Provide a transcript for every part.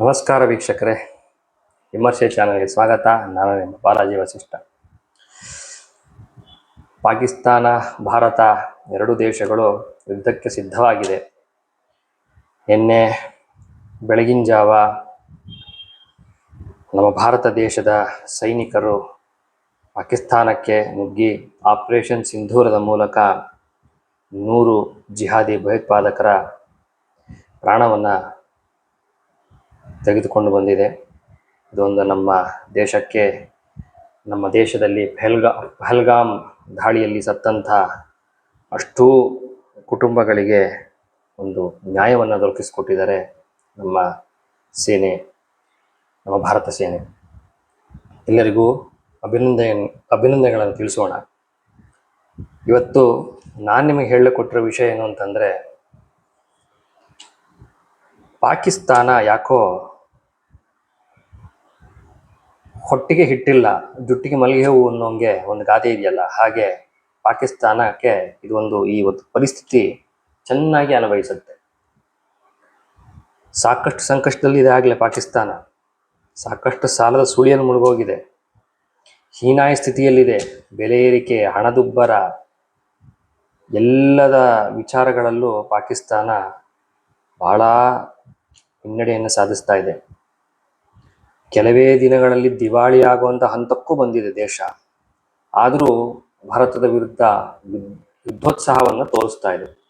ನಮಸ್ಕಾರ ವೀಕ್ಷಕರೇ. ವಿಮರ್ಶೆ ಚಾನಲ್ಗೆ ಸ್ವಾಗತ. ನಾನು ನಿಮ್ಮ ಬಾಲಾಜಿ ವಸಿಷ್ಠ. ಪಾಕಿಸ್ತಾನ, ಭಾರತ ಎರಡು ದೇಶಗಳು ಯುದ್ಧಕ್ಕೆ ಸಿದ್ಧವಾಗಿದೆ. ನಿನ್ನೆ ಬೆಳಗಿನ ಜಾವ ನಮ್ಮ ಭಾರತ ದೇಶದ ಸೈನಿಕರು ಪಾಕಿಸ್ತಾನಕ್ಕೆ ನುಗ್ಗಿ ಆಪರೇಷನ್ ಸಿಂಧೂರದ ಮೂಲಕ ನೂರು ಜಿಹಾದಿ ಭಯೋತ್ಪಾದಕರ ಪ್ರಾಣವನ್ನು ತೆಗೆದುಕೊಂಡು ಬಂದಿದೆ. ಇದೊಂದು ನಮ್ಮ ದೇಶಕ್ಕೆ, ನಮ್ಮ ದೇಶದಲ್ಲಿ ಪೆಹಲ್ಗಾ, ಪೆಹಲ್ಗಾಮ್ ದಾಳಿಯಲ್ಲಿ ಸತ್ತಂಥ ಅಷ್ಟೂ ಕುಟುಂಬಗಳಿಗೆ ಒಂದು ನ್ಯಾಯವನ್ನು ದೊರಕಿಸಿಕೊಟ್ಟಿದ್ದಾರೆ ನಮ್ಮ ಸೇನೆ, ನಮ್ಮ ಭಾರತ ಸೇನೆ. ಎಲ್ಲರಿಗೂ ಅಭಿನಂದನೆ ಅಭಿನಂದನೆಗಳನ್ನು ತಿಳಿಸೋಣ. ಇವತ್ತು ನಾನು ನಿಮಗೆ ಹೇಳಿಕೊಟ್ಟಿರೋ ವಿಷಯ ಏನು ಅಂತಂದರೆ, ಪಾಕಿಸ್ತಾನ ಯಾಕೋ ಹೊಟ್ಟಿಗೆ ಹಿಟ್ಟಿಲ್ಲ, ಜುಟ್ಟಿಗೆ ಮಲ್ಲಿಗೆ ಹೂವು ಅನ್ನೋಂಗೆ ಒಂದು ಗಾದೆ ಇದೆಯಲ್ಲ, ಹಾಗೆ ಪಾಕಿಸ್ತಾನಕ್ಕೆ ಇದೊಂದು ಈ ಒಂದು ಪರಿಸ್ಥಿತಿ ಚೆನ್ನಾಗಿ ಅನ್ವಯಿಸುತ್ತೆ. ಸಾಕಷ್ಟು ಸಂಕಷ್ಟದಲ್ಲಿದೆ ಆಗಲೇ ಪಾಕಿಸ್ತಾನ. ಸಾಕಷ್ಟು ಸಾಲದ ಸುಳಿಯನ್ನು ಮುಳುಗೋಗಿದೆ. ಹೀನಾಯ ಸ್ಥಿತಿಯಲ್ಲಿದೆ. ಬೆಲೆ ಏರಿಕೆ, ಹಣದುಬ್ಬರ, ಎಲ್ಲದ ವಿಚಾರಗಳಲ್ಲೂ ಪಾಕಿಸ್ತಾನ ಬಹಳ ಹಿನ್ನಡೆಯನ್ನು ಸಾಧಿಸ್ತಾ ಇದೆ. ಕೆಲವೇ ದಿನಗಳಲ್ಲಿ ದಿವಾಳಿ ಆಗುವಂಥ ಹಂತಕ್ಕೂ ಬಂದಿದೆ ದೇಶ. ಆದರೂ ಭಾರತದ ವಿರುದ್ಧ ಯುದ್- ಯುದ್ಧೋತ್ಸಾಹವನ್ನು ತೋರಿಸ್ತಾ ಇದೆ.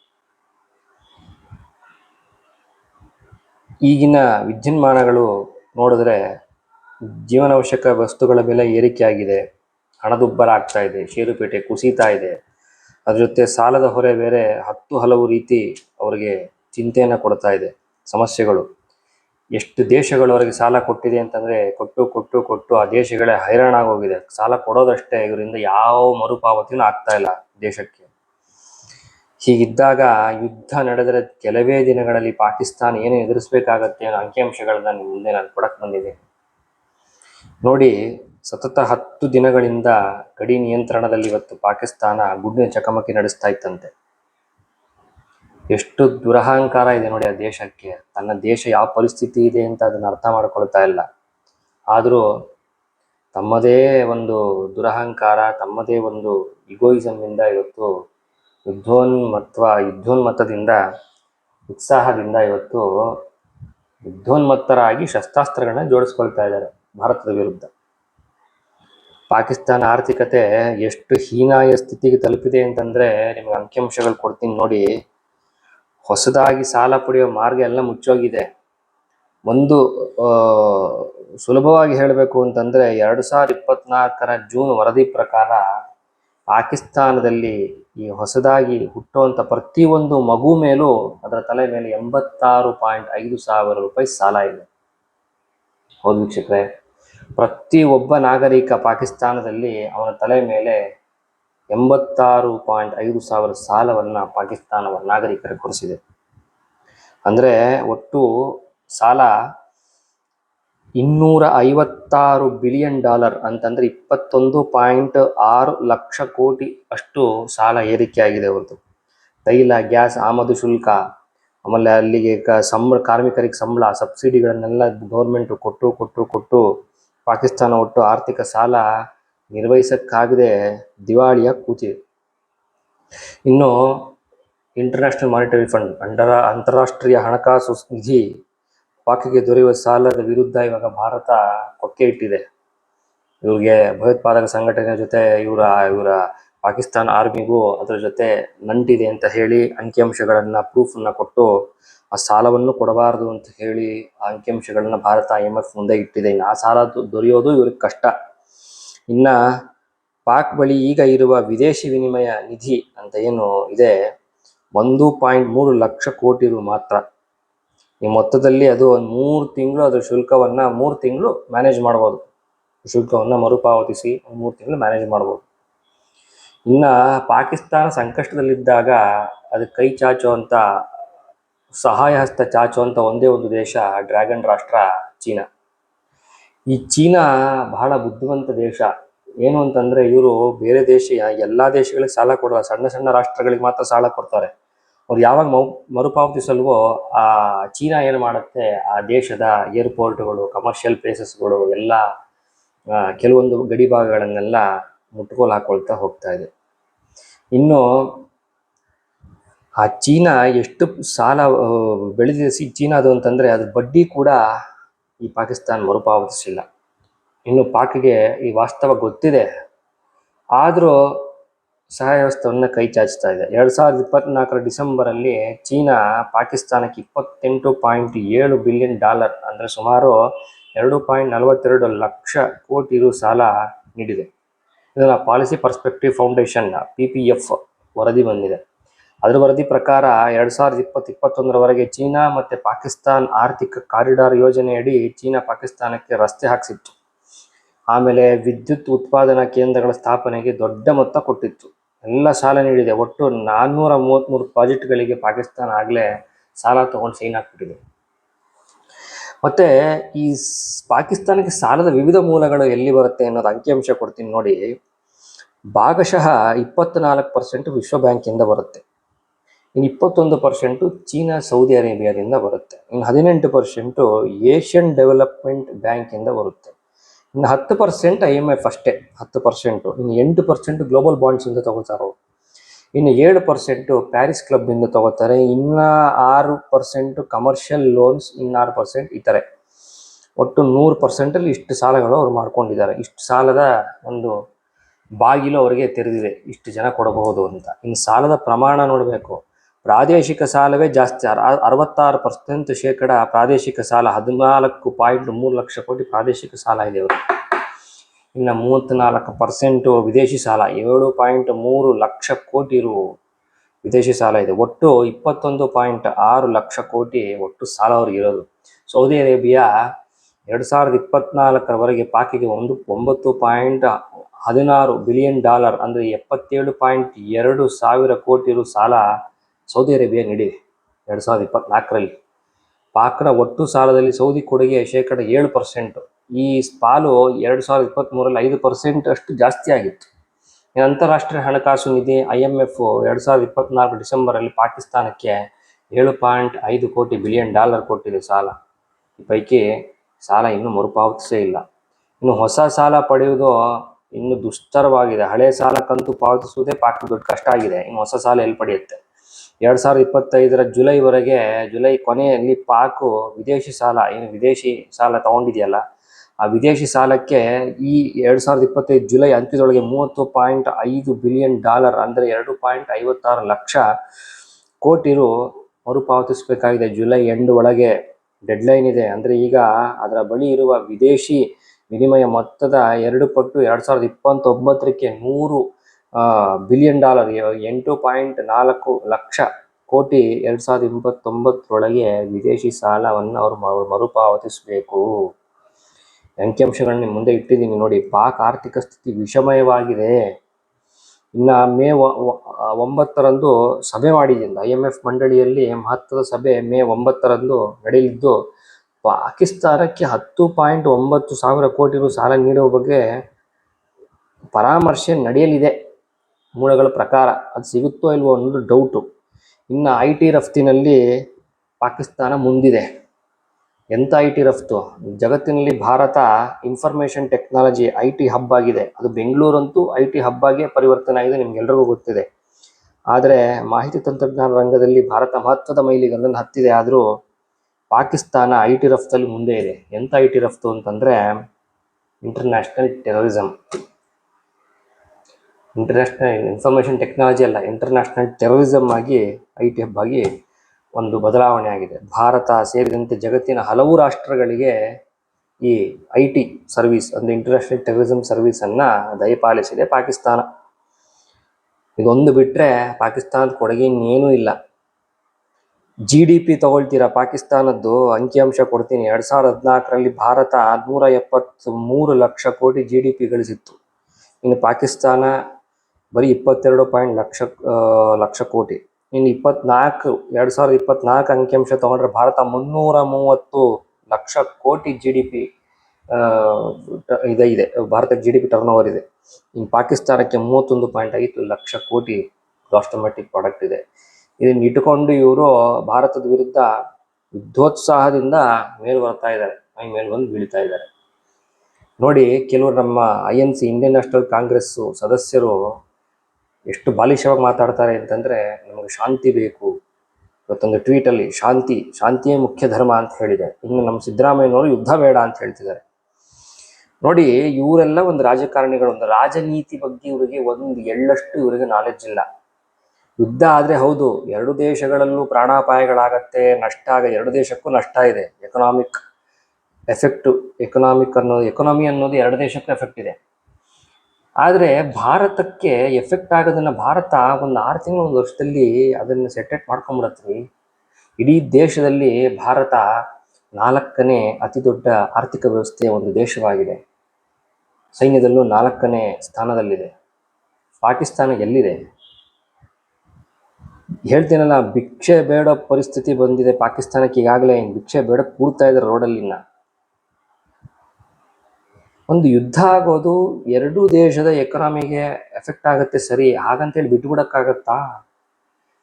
ಈಗಿನ ವಿದ್ಯುನ್ಮಾನಗಳು ನೋಡಿದ್ರೆ ಜೀವನಾವಶ್ಯಕ ವಸ್ತುಗಳ ಬೆಲೆ ಏರಿಕೆಯಾಗಿದೆ. ಹಣದುಬ್ಬರ ಆಗ್ತಾ ಇದೆ, ಷೇರುಪೇಟೆ ಕುಸಿತಾ ಇದೆ. ಅದ್ರ ಜೊತೆ ಸಾಲದ ಹೊರೆ ಬೇರೆ ಹತ್ತು ಹಲವು ರೀತಿ ಅವರಿಗೆ ಚಿಂತೆಯನ್ನು ಕೊಡ್ತಾ ಇದೆ, ಸಮಸ್ಯೆಗಳು. ಎಷ್ಟು ದೇಶಗಳು ಅವರಿಗೆ ಸಾಲ ಕೊಟ್ಟಿದೆ ಅಂತಂದ್ರೆ ಕೊಟ್ಟು ಕೊಟ್ಟು ಕೊಟ್ಟು ಆ ದೇಶಗಳೇ ಹೈರಾಣಾಗೋಗಿದೆ. ಸಾಲ ಕೊಡೋದಷ್ಟೇ ಇವರಿಂದ ಯಾವ ಮರುಪಾವತಿನೂ ಆಗ್ತಾ ಇಲ್ಲ ದೇಶಕ್ಕೆ. ಹೀಗಿದ್ದಾಗ ಯುದ್ಧ ನಡೆದರೆ ಕೆಲವೇ ದಿನಗಳಲ್ಲಿ ಪಾಕಿಸ್ತಾನ ಏನು ಎದುರಿಸಬೇಕಾಗತ್ತೆ ಅನ್ನೋ ಅಂಕಿಅಂಶಗಳನ್ನ ನಿಮ್ಮ ಮುಂದೆ ನಾನು ಕೊಡಕ್ ಬಂದಿದೆ ನೋಡಿ, ಸತತ ಹತ್ತು ದಿನಗಳಿಂದ ಗಡಿ ನಿಯಂತ್ರಣದಲ್ಲಿ ಇವತ್ತು ಪಾಕಿಸ್ತಾನ ಗುಡ್ಡಿನ ಚಕಮಕಿ ನಡೆಸ್ತಾ ಇತ್ತಂತೆ. ಎಷ್ಟು ದುರಹಂಕಾರ ಇದೆ ನೋಡಿ ಆ ದೇಶಕ್ಕೆ. ತನ್ನ ದೇಶ ಯಾವ ಪರಿಸ್ಥಿತಿ ಇದೆ ಅಂತ ಅದನ್ನ ಅರ್ಥ ಮಾಡ್ಕೊಳ್ತಾ ಇಲ್ಲ. ಆದರೂ ತಮ್ಮದೇ ಒಂದು ದುರಹಂಕಾರ, ತಮ್ಮದೇ ಒಂದು ಇಗೋಯಿಸಮ್ನಿಂದ ಇವತ್ತು ಯುದ್ಧೋನ್ಮತ್ವ ಯುದ್ಧೋನ್ಮತ್ತದಿಂದ ಉತ್ಸಾಹದಿಂದ ಇವತ್ತು ಯುದ್ಧೋನ್ಮತ್ತರಾಗಿ ಶಸ್ತ್ರಾಸ್ತ್ರಗಳನ್ನ ಜೋಡಿಸ್ಕೊಳ್ತಾ ಇದ್ದಾರೆ ಭಾರತದ ವಿರುದ್ಧ. ಪಾಕಿಸ್ತಾನ ಆರ್ಥಿಕತೆ ಎಷ್ಟು ಹೀನಾಯ ಸ್ಥಿತಿಗೆ ತಲುಪಿದೆ ಅಂತಂದ್ರೆ ನಿಮ್ಗೆ ಅಂಕಿಅಂಶಗಳು ಕೊಡ್ತೀನಿ ನೋಡಿ. ಹೊಸದಾಗಿ ಸಾಲ ಪಡೆಯೋ ಮಾರ್ಗ ಎಲ್ಲ ಮುಚ್ಚೋಗಿದೆ. ಒಂದು ಸುಲಭವಾಗಿ ಹೇಳಬೇಕು ಅಂತಂದ್ರೆ ಎರಡು ಸಾವಿರದ ಇಪ್ಪತ್ನಾಲ್ಕರ ಜೂನ್ ವರದಿ ಪ್ರಕಾರ ಪಾಕಿಸ್ತಾನದಲ್ಲಿ ಈ ಹೊಸದಾಗಿ ಹುಟ್ಟುವಂಥ ಪ್ರತಿಯೊಂದು ಮಗು ಮೇಲೂ ಅದರ ತಲೆ ಮೇಲೆ ಎಂಬತ್ತಾರು ಪಾಯಿಂಟ್ ಐದು ಸಾವಿರ ರೂಪಾಯಿ ಸಾಲ ಇದೆ. ಹೌದು ವೀಕ್ಷಕರೇ ಪ್ರತಿ ಒಬ್ಬ ನಾಗರಿಕ ಪಾಕಿಸ್ತಾನದಲ್ಲಿ ಅವನ ತಲೆ ಮೇಲೆ ಎಂಬತ್ತಾರು ಪಾಯಿಂಟ್ ಐದು ಸಾವಿರ ಸಾಲವನ್ನು ಪಾಕಿಸ್ತಾನವ ನಾಗರಿಕರಿಗೆ ಕೊಡಿಸಿದೆ. ಅಂದರೆ ಒಟ್ಟು ಸಾಲ ಇನ್ನೂರ ಐವತ್ತಾರು ಬಿಲಿಯನ್ ಡಾಲರ್ ಅಂತಂದರೆ ಇಪ್ಪತ್ತೊಂದು ಪಾಯಿಂಟ್ ಆರು ಲಕ್ಷ ಕೋಟಿ ಅಷ್ಟು ಸಾಲ ಏರಿಕೆಯಾಗಿದೆ ಅವ್ರದ್ದು. ತೈಲ, ಗ್ಯಾಸ್, ಆಮದು ಶುಲ್ಕ, ಆಮೇಲೆ ಅಲ್ಲಿಗೆ ಕ ಸಂಬಳ, ಕಾರ್ಮಿಕರಿಗೆ ಸಂಬಳ, ಸಬ್ಸಿಡಿಗಳನ್ನೆಲ್ಲ ಗೌರ್ಮೆಂಟ್ ಕೊಟ್ಟು ಕೊಟ್ಟು ಕೊಟ್ಟು ಪಾಕಿಸ್ತಾನ ಒಟ್ಟು ಆರ್ಥಿಕ ಸಾಲ ನಿರ್ವಹಿಸಕ್ಕಾಗದೆ ದಿವಾಳಿಯ ಕೂತಿದೆ ಇನ್ನು ಇಂಟರ್ನ್ಯಾಷನಲ್ ಮಾನಿಟರಿ ಫಂಡ್ ಅಂಡರ, ಅಂತಾರಾಷ್ಟ್ರೀಯ ಹಣಕಾಸು ನಿಧಿ ಪಾಕಿಗೆ ದೊರೆಯುವ ಸಾಲದ ವಿರುದ್ಧ ಇವಾಗ ಭಾರತ ಕೊಕ್ಕೆ ಇಟ್ಟಿದೆ ಇವ್ರಿಗೆ ಭಯೋತ್ಪಾದಕ ಸಂಘಟನೆ ಜೊತೆ ಇವರ ಇವರ ಪಾಕಿಸ್ತಾನ ಆರ್ಮಿಗೂ ಅದರ ಜೊತೆ ನಂಟಿದೆ ಅಂತ ಹೇಳಿ ಅಂಕಿಅಂಶಗಳನ್ನ ಪ್ರೂಫ್ ಅನ್ನ ಕೊಟ್ಟು ಆ ಸಾಲವನ್ನು ಕೊಡಬಾರದು ಅಂತ ಹೇಳಿ ಆ ಅಂಕಿಅಂಶಗಳನ್ನ ಭಾರತ ಐ ಎಂ ಎಫ್ ಮುಂದೆ ಇಟ್ಟಿದೆ. ಇನ್ನು ಆ ಸಾಲ ದೊರೆಯೋದು ಇವ್ರಿಗೆ ಕಷ್ಟ. ಇನ್ನ ಪಾಕ್ ಬಳಿ ಈಗ ಇರುವ ವಿದೇಶಿ ವಿನಿಮಯ ನಿಧಿ ಅಂತ ಏನು ಇದೆ? ಒಂದು ಪಾಯಿಂಟ್ ಮೂರು ಲಕ್ಷ ಕೋಟಿ ರು ಮಾತ್ರ. ಈ ಮೊತ್ತದಲ್ಲಿ ಅದು ಒಂದು ಮೂರು ತಿಂಗಳು ಅದು ಶುಲ್ಕವನ್ನು ಮೂರು ತಿಂಗಳು ಮ್ಯಾನೇಜ್ ಮಾಡ್ಬೋದು. ಶುಲ್ಕವನ್ನು ಮರುಪಾವತಿಸಿ ಮೂರು ತಿಂಗಳು ಮ್ಯಾನೇಜ್ ಮಾಡ್ಬೋದು. ಇನ್ನು ಪಾಕಿಸ್ತಾನ ಸಂಕಷ್ಟದಲ್ಲಿದ್ದಾಗ ಅದು ಕೈ ಚಾಚುವಂತ ಸಹಾಯ ಹಸ್ತ ಚಾಚುವಂತ ಒಂದೇ ಒಂದು ದೇಶ, ಡ್ರ್ಯಾಗನ್ ರಾಷ್ಟ್ರ ಚೀನಾ. ಈ ಚೀನಾ ಬಹಳ ಬುದ್ಧಿವಂತ ದೇಶ. ಏನು ಅಂತಂದ್ರೆ ಇವರು ಬೇರೆ ದೇಶ, ಎಲ್ಲಾ ದೇಶಗಳಿಗೆ ಸಾಲ ಕೊಡಲ್ಲ. ಸಣ್ಣ ಸಣ್ಣ ರಾಷ್ಟ್ರಗಳಿಗೆ ಮಾತ್ರ ಸಾಲ ಕೊಡ್ತಾರೆ. ಅವ್ರು ಯಾವಾಗ ಮೌ ಮರುಪಾವತಿಸಲ್ವೋ ಆ ಚೀನಾ ಏನು ಮಾಡುತ್ತೆ? ಆ ದೇಶದ ಏರ್ಪೋರ್ಟ್ಗಳು ಕಮರ್ಷಿಯಲ್ ಪ್ಲೇಸಸ್ಗಳು ಎಲ್ಲ ಕೆಲವೊಂದು ಗಡಿ ಭಾಗಗಳನ್ನೆಲ್ಲ ಮುಟ್ಕೋಲು ಹಾಕೊಳ್ತಾ ಹೋಗ್ತಾ ಇದೆ. ಇನ್ನು, ಆ ಚೀನಾ ಎಷ್ಟು ಸಾಲ ಬೆಳೆದಿಸಿ ಚೀನಾದು ಅಂತಂದ್ರೆ ಅದ್ರ ಬಡ್ಡಿ ಕೂಡ ಈ ಪಾಕಿಸ್ತಾನ ಮರುಪಾವತಿಸಿಲ್ಲ. ಇನ್ನು ಪಾಕ್ಗೆ ಈ ವಾಸ್ತವ ಗೊತ್ತಿದೆ. ಆದರೂ ಸಹಾಯ ವ್ಯವಸ್ಥೆಯನ್ನು ಕೈ ಚಾಚ್ತಾ ಇದೆ. ಎರಡು ಸಾವಿರದ ಇಪ್ಪತ್ನಾಲ್ಕರ ಡಿಸೆಂಬರಲ್ಲಿ ಚೀನಾ ಪಾಕಿಸ್ತಾನಕ್ಕೆ ಇಪ್ಪತ್ತೆಂಟು ಪಾಯಿಂಟ್ ಏಳು ಬಿಲಿಯನ್ ಡಾಲರ್, ಅಂದರೆ ಸುಮಾರು ಎರಡು ಪಾಯಿಂಟ್ ನಲವತ್ತೆರಡು ಲಕ್ಷ ಕೋಟಿ ರು ಸಾಲ ನೀಡಿದೆ. ಇದನ್ನು policy perspective foundation P P F ವರದಿ ಬಂದಿದೆ. ಅದರ ವರದಿ ಪ್ರಕಾರ ಎರಡ್ ಸಾವಿರದ ಇಪ್ಪತ್ತು ಇಪ್ಪತ್ತೊಂದರವರೆಗೆ ಚೀನಾ ಮತ್ತು ಪಾಕಿಸ್ತಾನ್ ಆರ್ಥಿಕ ಕಾರಿಡಾರ್ ಯೋಜನೆಯಡಿ ಚೀನಾ ಪಾಕಿಸ್ತಾನಕ್ಕೆ ರಸ್ತೆ ಹಾಕಿಸಿತ್ತು. ಆಮೇಲೆ ವಿದ್ಯುತ್ ಉತ್ಪಾದನಾ ಕೇಂದ್ರಗಳ ಸ್ಥಾಪನೆಗೆ ದೊಡ್ಡ ಮೊತ್ತ ಕೊಟ್ಟಿತ್ತು. ಎಲ್ಲ ಸಾಲ ನೀಡಿದೆ. ಒಟ್ಟು ನಾನ್ನೂರ ಮೂವತ್ತ್ಮೂರು ಪ್ರಾಜೆಕ್ಟ್ಗಳಿಗೆ ಪಾಕಿಸ್ತಾನ ಆಗಲೇ ಸಾಲ ತಗೊಂಡು ಸೈನ್ ಹಾಕ್ಬಿಟ್ಟಿದೆ. ಮತ್ತೆ ಈ ಪಾಕಿಸ್ತಾನಕ್ಕೆ ಸಾಲದ ವಿವಿಧ ಮೂಲಗಳು ಎಲ್ಲಿ ಬರುತ್ತೆ ಅನ್ನೋದು ಅಂಕಿಅಂಶ ಕೊಡ್ತೀನಿ ನೋಡಿ. ಭಾಗಶಃ ಇಪ್ಪತ್ನಾಲ್ಕು ಪರ್ಸೆಂಟ್ ವಿಶ್ವ ಬ್ಯಾಂಕಿಂದ ಬರುತ್ತೆ. ಇನ್ನು ಇಪ್ಪತ್ತೊಂದು ಪರ್ಸೆಂಟು ಚೀನಾ, ಸೌದಿ ಅರೇಬಿಯಾದಿಂದ ಬರುತ್ತೆ. ಇನ್ನು ಹದಿನೆಂಟು ಪರ್ಸೆಂಟು ಏಷ್ಯನ್ ಡೆವಲಪ್ಮೆಂಟ್ ಬ್ಯಾಂಕಿಂದ ಬರುತ್ತೆ. ಇನ್ನು ಹತ್ತು ಪರ್ಸೆಂಟ್ ಐ ಎಂ ಎಫ್ ಅಷ್ಟೇ, ಹತ್ತು ಪರ್ಸೆಂಟು. ಇನ್ನು ಎಂಟು ಪರ್ಸೆಂಟ್ ಗ್ಲೋಬಲ್ ಬಾಂಡ್ಸಿಂದ ತಗೋತಾರೆ ಅವರು. ಇನ್ನು ಏಳು ಪರ್ಸೆಂಟು ಪ್ಯಾರಿಸ್ ಕ್ಲಬ್ಬಿಂದ ತಗೋತಾರೆ. ಇನ್ನು ಆರು ಪರ್ಸೆಂಟು ಕಮರ್ಷಿಯಲ್ ಲೋನ್ಸ್ ಇನ್ನಾರು ಪರ್ಸೆಂಟ್ ಇತರೆ. ಒಟ್ಟು ನೂರು ಪರ್ಸೆಂಟಲ್ಲಿ ಇಷ್ಟು ಸಾಲಗಳು ಅವ್ರು ಮಾಡ್ಕೊಂಡಿದ್ದಾರೆ. ಇಷ್ಟು ಸಾಲದ ಒಂದು ಬಾಗಿಲು ಅವರಿಗೆ ತೆರೆದಿದೆ. ಇಷ್ಟು ಜನ ಕೊಡಬಹುದು ಅಂತ. ಇನ್ನು ಸಾಲದ ಪ್ರಮಾಣ ನೋಡಬೇಕು. ಪ್ರಾದೇಶಿಕ ಸಾಲವೇ ಜಾಸ್ತಿ. ಅರ- ಅರವತ್ತಾರು ಪರ್ಸೆಂಟ್ ಶೇಕಡ ಪ್ರಾದೇಶಿಕ ಸಾಲ, ಹದಿನಾಲ್ಕು ಪಾಯಿಂಟ್ ಮೂರು ಲಕ್ಷ ಕೋಟಿ ಪ್ರಾದೇಶಿಕ ಸಾಲ ಇದೆ ಅವರು ಇನ್ನು ಮೂವತ್ತ್ನಾಲ್ಕು ಪರ್ಸೆಂಟು ವಿದೇಶಿ ಸಾಲ, ಏಳು ಪಾಯಿಂಟ್ ಮೂರು ಲಕ್ಷ ಕೋಟಿ ರು ವಿದೇಶಿ ಸಾಲ ಇದೆ. ಒಟ್ಟು ಇಪ್ಪತ್ತೊಂದು ಪಾಯಿಂಟ್ ಆರು ಲಕ್ಷ ಕೋಟಿ ಒಟ್ಟು ಸಾಲ ಅವ್ರಿಗೆ ಇರೋದು. ಸೌದಿ ಅರೇಬಿಯಾ ಎರಡು ಸಾವಿರದ ಇಪ್ಪತ್ನಾಲ್ಕರವರೆಗೆ ಪಾಕಿಗೆ ಒಂದು, ಒಂಬತ್ತು ಪಾಯಿಂಟ್ ಹದಿನಾರು ಬಿಲಿಯನ್ ಡಾಲರ್ ಅಂದರೆ ಎಪ್ಪತ್ತೇಳು ಪಾಯಿಂಟ್ ಎರಡು ಸಾವಿರ ಕೋಟಿ ರು ಸಾಲ ಸೌದಿ ಅರೇಬಿಯಾ ನೀಡಿದೆ ಎರಡು ಸಾವಿರದ ಇಪ್ಪತ್ನಾಲ್ಕರಲ್ಲಿ. ಪಾಕ್ನ ಒಟ್ಟು ಸಾಲದಲ್ಲಿ ಸೌದಿ ಕೊಡುಗೆ ಶೇಕಡ ಏಳು ಪರ್ಸೆಂಟ್. ಈ ಪಾಲು ಎರಡು ಸಾವಿರದ ಇಪ್ಪತ್ತ್ಮೂರಲ್ಲಿ ಐದು ಪರ್ಸೆಂಟ್ ಅಷ್ಟು ಜಾಸ್ತಿ ಆಗಿತ್ತು. ಅಂತಾರಾಷ್ಟ್ರೀಯ ಹಣಕಾಸು ನಿಧಿ ಐ ಎಂ ಎಫ್ ಎರಡು ಸಾವಿರದ ಇಪ್ಪತ್ನಾಲ್ಕು ಡಿಸೆಂಬರಲ್ಲಿ ಪಾಕಿಸ್ತಾನಕ್ಕೆ ಏಳು ಪಾಯಿಂಟ್ ಐದು ಕೋಟಿ ಬಿಲಿಯನ್ ಡಾಲರ್ ಕೊಟ್ಟಿದೆ ಸಾಲ. ಈ ಪೈಕಿ ಸಾಲ ಇನ್ನೂ ಮರುಪಾವತಿಸೇ ಇಲ್ಲ. ಇನ್ನು ಹೊಸ ಸಾಲ ಪಡೆಯುವುದು ಇನ್ನು ದುಸ್ತರವಾಗಿದೆ ಹಳೆ ಸಾಲ ಕಂತು ಪಾವತಿಸುವುದೇ ಪಾಕ್ ದೊಡ್ಡ ಕಷ್ಟ ಆಗಿದೆ. ಇನ್ನು ಹೊಸ ಸಾಲ ಎಲ್ಲಿ ಪಡೆಯುತ್ತೆ? ಎರಡು ಸಾವಿರದ ಇಪ್ಪತ್ತೈದರ ಜುಲೈವರೆಗೆ, ಜುಲೈ ಕೊನೆಯಲ್ಲಿ ಪಾಕು ವಿದೇಶಿ ಸಾಲ, ಏನು ವಿದೇಶಿ ಸಾಲ ತಗೊಂಡಿದೆಯಲ್ಲ, ಆ ವಿದೇಶಿ ಸಾಲಕ್ಕೆ ಈ ಎರಡು ಸಾವಿರದ ಇಪ್ಪತ್ತೈದು ಜುಲೈ ಅಂತ್ಯದೊಳಗೆ ಮೂವತ್ತು ಪಾಯಿಂಟ್ ಐದು ಬಿಲಿಯನ್ ಡಾಲರ್, ಅಂದರೆ ಎರಡು ಪಾಯಿಂಟ್ ಐವತ್ತಾರು ಲಕ್ಷ ಕೋಟಿ ರು ಮರುಪಾವತಿಸಬೇಕಾಗಿದೆ. ಜುಲೈ ಎಂಡ್ ಒಳಗೆ ಡೆಡ್ಲೈನ್ ಇದೆ. ಅಂದರೆ ಈಗ ಅದರ ಬಳಿ ಇರುವ ವಿದೇಶಿ ವಿನಿಮಯ ಮೊತ್ತದ ಎರಡು ಪಟ್ಟು ಎರಡು ಸಾವಿರದ ಇಪ್ಪತ್ತೊಂಬತ್ತರಕ್ಕೆ ನೂರು ಬಿಲಿಯನ್ ಡಾಲರ್ ಎಂಟು ಪಾಯಿಂಟ್ ನಾಲ್ಕು ಲಕ್ಷ ಕೋಟಿ ಎರಡು ಸಾವಿರದ ಇಪ್ಪತ್ತೊಂಬತ್ತರೊಳಗೆ ವಿದೇಶಿ ಸಾಲವನ್ನು ಅವರು ಮರುಪಾವತಿಸಬೇಕು. ಅಂಕಿಅಂಶಗಳನ್ನ ಮುಂದೆ ಇಟ್ಟಿದ್ದೀನಿ ನೋಡಿ. ಪಾಕ್ ಆರ್ಥಿಕ ಸ್ಥಿತಿ ವಿಷಮಯವಾಗಿದೆ. ಇನ್ನು ಮೇ ಒಂಬತ್ತರಂದು ಸಭೆ ಮಾಡಿದ್ದೀನಿ ಐ ಎಂ ಎಫ್ ಮಂಡಳಿಯಲ್ಲಿ ಮಹತ್ವದ ಸಭೆ ಮೇ ಒಂಬತ್ತರಂದು ನಡೆಯಲಿದ್ದು, ಪಾಕಿಸ್ತಾನಕ್ಕೆ ಹತ್ತು ಪಾಯಿಂಟ್ ಒಂಬತ್ತು ಸಾವಿರ ಕೋಟಿ ರು ಸಾಲ ನೀಡುವ ಬಗ್ಗೆ ಪರಾಮರ್ಶೆ ನಡೆಯಲಿದೆ. ಮೂಲಗಳ ಪ್ರಕಾರ ಅದು ಸಿಗುತ್ತೋ ಇಲ್ವೋ ಅನ್ನೋದು ಡೌಟು ಇನ್ನು ಐ ಟಿ ರಫ್ತಿನಲ್ಲಿ ಪಾಕಿಸ್ತಾನ ಮುಂದಿದೆ. ಎಂಥ ಐ ಟಿ ರಫ್ತು? ಜಗತ್ತಿನಲ್ಲಿ Bharat information technology I T hub ಆಗಿದೆ. ಅದು ಬೆಂಗಳೂರಂತೂ ಐ ಟಿ ಹಬ್ ಆಗಿ ಪರಿವರ್ತನೆ ಆಗಿದೆ, ನಿಮ್ಗೆಲ್ರಿಗೂ ಗೊತ್ತಿದೆ. ಆದರೆ ಮಾಹಿತಿ ತಂತ್ರಜ್ಞಾನ ರಂಗದಲ್ಲಿ ಭಾರತ ಮಹತ್ವದ ಮೈಲಿಗಲ್ಲನ್ನು ಹತ್ತಿದೆ. ಆದರೂ ಪಾಕಿಸ್ತಾನ ಐ ಟಿ ರಫ್ತಲ್ಲಿ ಮುಂದೆ ಇದೆ. ಎಂಥ ಐ ಟಿ ರಫ್ತು ಅಂತಂದರೆ international terrorism international information technology ಅಲ್ಲ, ಇಂಟರ್ನ್ಯಾಷನಲ್ ಟೆರರಿಸಮ್ ಆಗಿ, ಐ ಟಿ ಹಬ್ ಆಗಿ ಒಂದು ಬದಲಾವಣೆ ಆಗಿದೆ. ಭಾರತ ಸೇರಿದಂತೆ ಜಗತ್ತಿನ ಹಲವು ರಾಷ್ಟ್ರಗಳಿಗೆ ಈ ಐ ಟಿ ಸರ್ವಿಸ್ ಅಂದರೆ ಇಂಟರ್ನ್ಯಾಷನಲ್ ಟೆರರಿಸಮ್ ಸರ್ವಿಸನ್ನು ದಯಪಾಲಿಸಿದೆ ಪಾಕಿಸ್ತಾನ. ಇದೊಂದು ಬಿಟ್ಟರೆ ಪಾಕಿಸ್ತಾನದ ಕೊಡುಗೆ ಇನ್ನೇನೂ ಇಲ್ಲ. ಜಿ ಡಿ ಪಿ ತಗೊಳ್ತೀರಾ? ಪಾಕಿಸ್ತಾನದ್ದು ಅಂಕಿಅಂಶ ಕೊಡ್ತೀನಿ. ಎರಡು ಸಾವಿರದ ಹದಿನಾಲ್ಕರಲ್ಲಿ ಭಾರತ ನೂರ ಎಪ್ಪತ್ತ್ ಮೂರು ಲಕ್ಷ ಕೋಟಿ ಜಿ ಡಿ ಪಿ ಗಳಿಸಿತ್ತು. ಇನ್ನು ಪಾಕಿಸ್ತಾನ ಬರೀ ಇಪ್ಪತ್ತೆರಡು ಪಾಯಿಂಟ್ ಲಕ್ಷ ಲಕ್ಷ ಕೋಟಿ. ಇನ್ನು ಇಪ್ಪತ್ನಾಲ್ಕು, ಎರಡು ಸಾವಿರದ ಇಪ್ಪತ್ನಾಲ್ಕು ಅಂಕಿಅಂಶ ತಗೊಂಡ್ರೆ ಭಾರತ ಮುನ್ನೂರ ಮೂವತ್ತು ಲಕ್ಷ ಕೋಟಿ ಜಿ ಡಿ ಪಿ ಇದೆ Bharat G D P turnover ಇದೆ. ಇನ್ನು ಪಾಕಿಸ್ತಾನಕ್ಕೆ ಮೂವತ್ತೊಂದು ಪಾಯಿಂಟ್ ಐದು ಲಕ್ಷ ಕೋಟಿ ಗ್ರಾಸ್ ಪ್ರಾಡಕ್ಟ್ ಇದೆ. ಇದನ್ನ ಇಟ್ಟುಕೊಂಡು ಇವರು ಭಾರತದ ವಿರುದ್ಧ ಯುದ್ಧೋತ್ಸಾಹದಿಂದ ಮೇಲ್ ಬರ್ತಾ ಇದ್ದಾರೆ. ಮೇಲೆ ಬಂದು ಬೀಳ್ತಾ ಇದ್ದಾರೆ. ನೋಡಿ ಕೆಲವರು ನಮ್ಮ I N C Indian National Congress ಸದಸ್ಯರು ಎಷ್ಟು ಬಾಲಿಶವಾಗಿ ಮಾತಾಡ್ತಾರೆ ಅಂತಂದ್ರೆ ನಮಗೆ ಶಾಂತಿ ಬೇಕು. ಇವತ್ತೊಂದು ಟ್ವೀಟಲ್ಲಿ ಶಾಂತಿ, ಶಾಂತಿಯೇ ಮುಖ್ಯ ಧರ್ಮ ಅಂತ ಹೇಳಿದೆ ಇನ್ನು ನಮ್ಮ ಸಿದ್ದರಾಮಯ್ಯನವರು ಯುದ್ಧ ಬೇಡ ಅಂತ ಹೇಳ್ತಿದ್ದಾರೆ. ನೋಡಿ, ಇವರೆಲ್ಲ ಒಂದು ರಾಜಕಾರಣಿಗಳು. ಒಂದು ರಾಜನೀತಿ ಬಗ್ಗೆ ಇವರಿಗೆ ಒಂದು ಎಳ್ಳಷ್ಟು ಇವರಿಗೆ ನಾಲೆಡ್ಜ್ ಇಲ್ಲ. ಯುದ್ಧ ಆದರೆ ಹೌದು, ಎರಡು ದೇಶಗಳಲ್ಲೂ ಪ್ರಾಣಾಪಾಯಗಳಾಗತ್ತೆ, ನಷ್ಟ ಆಗ ಎರಡು ದೇಶಕ್ಕೂ ನಷ್ಟ ಇದೆ. ಎಕನಾಮಿಕ್ ಎಫೆಕ್ಟ್ ಎಕನಾಮಿಕ್ ಅನ್ನೋದು ಎಕನಾಮಿ ಅನ್ನೋದು ಎರಡು ದೇಶಕ್ಕೂ ಎಫೆಕ್ಟ್ ಇದೆ. ಆದರೆ ಭಾರತಕ್ಕೆ ಎಫೆಕ್ಟ್ ಆಗೋದನ್ನ ಭಾರತ ಒಂದು ಆರು ತಿಂಗಳು, ಒಂದು ವರ್ಷದಲ್ಲಿ ಅದನ್ನು ಸೆಟೆಟ್ ಮಾಡ್ಕೊಂಬಿಡತ್ರಿ. ಇಡೀ ದೇಶದಲ್ಲಿ ಭಾರತ ನಾಲ್ಕನೇ ಅತಿ ದೊಡ್ಡ ಆರ್ಥಿಕ ವ್ಯವಸ್ಥೆಯ ಒಂದು ದೇಶವಾಗಿದೆ. ಸೈನ್ಯದಲ್ಲೂ ನಾಲ್ಕನೇ ಸ್ಥಾನದಲ್ಲಿದೆ. ಪಾಕಿಸ್ತಾನ ಎಲ್ಲಿದೆ? ಹೇಳ್ತೀನಲ್ಲ, ಭಿಕ್ಷೆ ಬೇಡ ಪರಿಸ್ಥಿತಿ ಬಂದಿದೆ ಪಾಕಿಸ್ತಾನಕ್ಕೆ. ಈಗಾಗಲೇ ಭಿಕ್ಷೆ ಬೇಡ, ಕೂಡ್ತಾ ಇದ್ದಾರೆ ರೋಡಲ್ಲಿ ಇನ್ನ ಒಂದು ಯುದ್ಧ ಆಗೋದು ಎರಡೂ ದೇಶದ ಎಕನಾಮಿಗೆ ಎಫೆಕ್ಟ್ ಆಗುತ್ತೆ ಸರಿ, ಹಾಗಂತೇಳಿ ಬಿಟ್ಬಿಡಕ್ಕಾಗತ್ತಾ?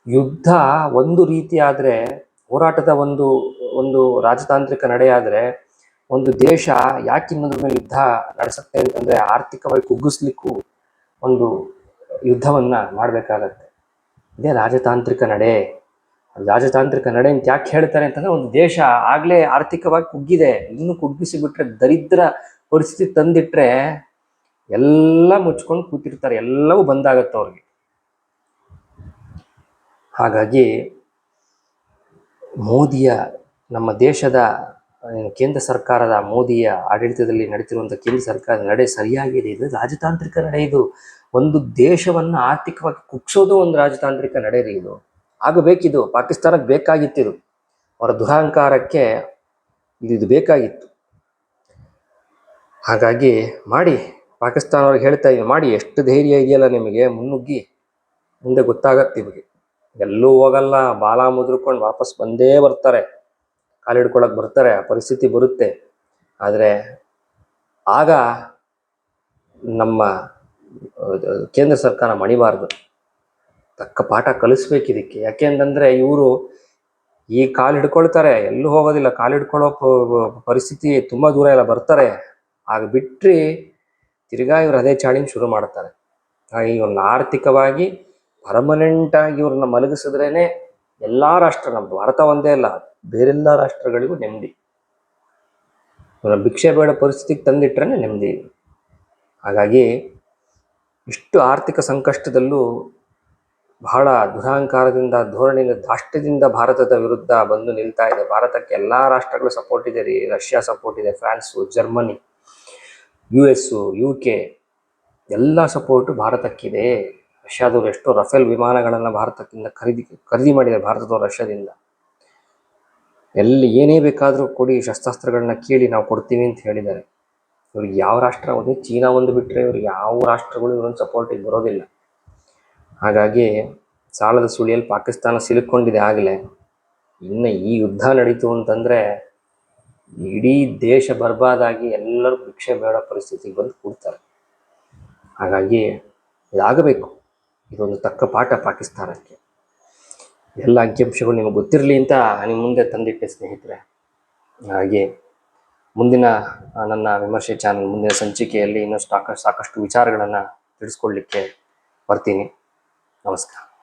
ಯುದ್ಧ ಒಂದು ರೀತಿ ಆದರೆ, ಹೋರಾಟದ ಒಂದು ಒಂದು ರಾಜತಾಂತ್ರಿಕ ನಡೆಯಾದರೆ ಒಂದು ದೇಶ ಯಾಕೆ ಇನ್ನೊಂದ್ರ ಮೇಲೆ ಯುದ್ಧ ನಡೆಸುತ್ತೆ ಅಂತಂದರೆ ಆರ್ಥಿಕವಾಗಿ ಕುಗ್ಗಿಸ್ಲಿಕ್ಕೂ ಒಂದು ಯುದ್ಧವನ್ನು ಮಾಡಬೇಕಾಗತ್ತೆ. ಇದೇ ರಾಜತಾಂತ್ರಿಕ ನಡೆ. ರಾಜತಾಂತ್ರಿಕ ನಡೆ ಅಂತ ಯಾಕೆ ಹೇಳ್ತಾರೆ ಅಂತಂದ್ರೆ ಒಂದು ದೇಶ ಆಗಲೇ ಆರ್ಥಿಕವಾಗಿ ಕುಗ್ಗಿದೆ. ಇನ್ನೂ ಕುಗ್ಗಿಸಿಬಿಟ್ರೆ ದರಿದ್ರ ಪರಿಸ್ಥಿತಿ ತಂದಿಟ್ರೆ ಎಲ್ಲ ಮುಚ್ಕೊಂಡು ಕೂತಿರ್ತಾರೆ, ಎಲ್ಲವೂ ಬಂದಾಗತ್ತೆ ಅವ್ರಿಗೆ. ಹಾಗಾಗಿ ಮೋದಿಯ ನಮ್ಮ ದೇಶದ ಕೇಂದ್ರ ಸರ್ಕಾರದ, ಮೋದಿಯ ಆಡಳಿತದಲ್ಲಿ ನಡೀತಿರುವಂಥ ಕೇಂದ್ರ ಸರ್ಕಾರದ ನಡೆ ಸರಿಯಾಗಿದೆ. ಇದು ರಾಜತಾಂತ್ರಿಕ ನಡೆ ಇದು. ಒಂದು ದೇಶವನ್ನ ಆರ್ಥಿಕವಾಗಿ ಕುಗ್ಸೋದು ಒಂದು ರಾಜತಾಂತ್ರಿಕ ನಡೆ ರೀ ಇದು. ಆಗಬೇಕಿದು. ಪಾಕಿಸ್ತಾನಕ್ಕೆ ಬೇಕಾಗಿತ್ತಿದು ಅವರ ದುರಹಂಕಾರಕ್ಕೆ ಇದು ಇದು ಬೇಕಾಗಿತ್ತು. ಹಾಗಾಗಿ ಮಾಡಿ ಪಾಕಿಸ್ತಾನ ಅವ್ರಿಗೆ ಹೇಳ್ತಾ ಇದ್ದೀನಿ ಮಾಡಿ, ಎಷ್ಟು ಧೈರ್ಯ ಇದೆಯಲ್ಲ ನಿಮಗೆ? ಮುನ್ನುಗ್ಗಿ. ಮುಂದೆ ಗೊತ್ತಾಗತ್ತೆ ನಿಮಗೆ. ಎಲ್ಲೂ ಹೋಗಲ್ಲ. ಬಾಲ ಮುದ್ರಕೊಂಡು ವಾಪಸ್ ಬಂದೇ ಬರ್ತಾರೆ. ಕಾಲಿಡ್ಕೊಳಕ್ ಬರ್ತಾರೆ. ಆ ಪರಿಸ್ಥಿತಿ ಬರುತ್ತೆ. ಆದರೆ ಆಗ ನಮ್ಮ ಕೇಂದ್ರ ಸರ್ಕಾರ ಮಣಿಬಾರ್ದು. ತಕ್ಕ ಪಾಠ ಕಲಿಸ್ಬೇಕು ಇದಕ್ಕೆ. ಯಾಕೆ ಅಂತಂದ್ರೆ ಇವರು ಈ ಕಾಲು ಹಿಡ್ಕೊಳ್ತಾರೆ. ಎಲ್ಲೂ ಹೋಗೋದಿಲ್ಲ. ಕಾಲು ಹಿಡ್ಕೊಳ್ಳೋ ಪರಿಸ್ಥಿತಿ ತುಂಬ ದೂರ ಇಲ್ಲ ಬರ್ತಾರೆ. ಆಗ ಬಿಟ್ಟರೆ ತಿರ್ಗಾ ಇವ್ರು ಅದೇ ಚಾಳಿನ ಶುರು ಮಾಡ್ತಾರೆ. ಹಾಗಾಗಿ ಇವ್ರನ್ನ ಆರ್ಥಿಕವಾಗಿ ಪರ್ಮನೆಂಟಾಗಿ ಇವ್ರನ್ನ ಮಲಗಿಸಿದ್ರೇನೆ ಎಲ್ಲ ರಾಷ್ಟ್ರ ನಮ್ಮ ಭಾರತ ಒಂದೇ ಅಲ್ಲ, ಬೇರೆಲ್ಲ ರಾಷ್ಟ್ರಗಳಿಗೂ ನೆಮ್ಮದಿ. ಇವ್ರನ್ನ ಭಿಕ್ಷೆ ಬೇಡ ಪರಿಸ್ಥಿತಿಗೆ ತಂದಿಟ್ರೆ ನೆಮ್ಮದಿ ಹಾಗಾಗಿ ಇಷ್ಟು ಆರ್ಥಿಕ ಸಂಕಷ್ಟದಲ್ಲೂ ಬಹಳ ದುರಹಂಕಾರದಿಂದ, ಧೋರಣೆಯಿಂದ, ದಾಷ್ಟ್ಯದಿಂದ ಭಾರತದ ವಿರುದ್ಧ ಬಂದು ನಿಲ್ತಾ ಇದೆ. ಭಾರತಕ್ಕೆ ಎಲ್ಲ ರಾಷ್ಟ್ರಗಳು ಸಪೋರ್ಟ್ ಇದೆ ರೀ, ರಷ್ಯಾ ಸಪೋರ್ಟ್ ಇದೆ, France, Germany. U S U K ಎಲ್ಲ ಸಪೋರ್ಟು ಭಾರತಕ್ಕಿದೆ. ರಷ್ಯಾದವರು ಎಷ್ಟೋ ರಫೇಲ್ ವಿಮಾನಗಳನ್ನು ಭಾರತಕ್ಕಿಂದ ಖರೀದಿ ಖರೀದಿ ಮಾಡಿದೆ ಭಾರತದವರು ರಷ್ಯಾದಿಂದ. ಎಲ್ಲಿ ಏನೇ ಬೇಕಾದರೂ ಕೊಡಿ, ಶಸ್ತ್ರಾಸ್ತ್ರಗಳನ್ನ ಕೇಳಿ ನಾವು ಕೊಡ್ತೀವಿ ಅಂತ ಹೇಳಿದ್ದಾರೆ. ಇವ್ರಿಗೆ ಯಾವ ರಾಷ್ಟ್ರ? ಒಂದು ಚೀನಾ ಒಂದು ಬಿಟ್ಟರೆ ಇವ್ರಿಗೆ ಯಾವ ರಾಷ್ಟ್ರಗಳು ಇವರೊಂದು ಸಪೋರ್ಟಿಗೆ ಬರೋದಿಲ್ಲ. ಹಾಗಾಗಿ ಸಾಲದ ಸುಳಿಯಲ್ಲಿ ಪಾಕಿಸ್ತಾನ ಸಿಲುಕೊಂಡಿದೆ ಆಗಲೇ. ಇನ್ನು ಈ ಯುದ್ಧ ನಡೀತು ಅಂತಂದರೆ ಇಡೀ ದೇಶ ಬರ್ಬಾದಾಗಿ ಎಲ್ಲರೂ ಭಿಕ್ಷೆ ಬೇಡ ಪರಿಸ್ಥಿತಿಗೆ ಬಂದು ಕೂಡ್ತಾರೆ. ಹಾಗಾಗಿ ಇದಾಗಬೇಕು. ಇದೊಂದು ತಕ್ಕ ಪಾಠ ಪಾಕಿಸ್ತಾನಕ್ಕೆ. ಎಲ್ಲ ಅಂಕಿಅಂಶಗಳು ನಿಮಗೆ ಗೊತ್ತಿರಲಿ ಅಂತ ನಿಮ್ಮ ಮುಂದೆ ತಂದಿಟ್ಟೆ ಸ್ನೇಹಿತರೆ. ಹಾಗೆ ಮುಂದಿನ ನನ್ನ ವಿಮರ್ಶೆ ಚಾನಲ್ ಮುಂದಿನ ಸಂಚಿಕೆಯಲ್ಲಿ ಇನ್ನಷ್ಟು ಸಾಕಷ್ಟು ವಿಚಾರಗಳನ್ನು ತಿಳಿಸ್ಕೊಡ್ಲಿಕ್ಕೆ ಬರ್ತೀನಿ. ನಮಸ್ಕಾರ.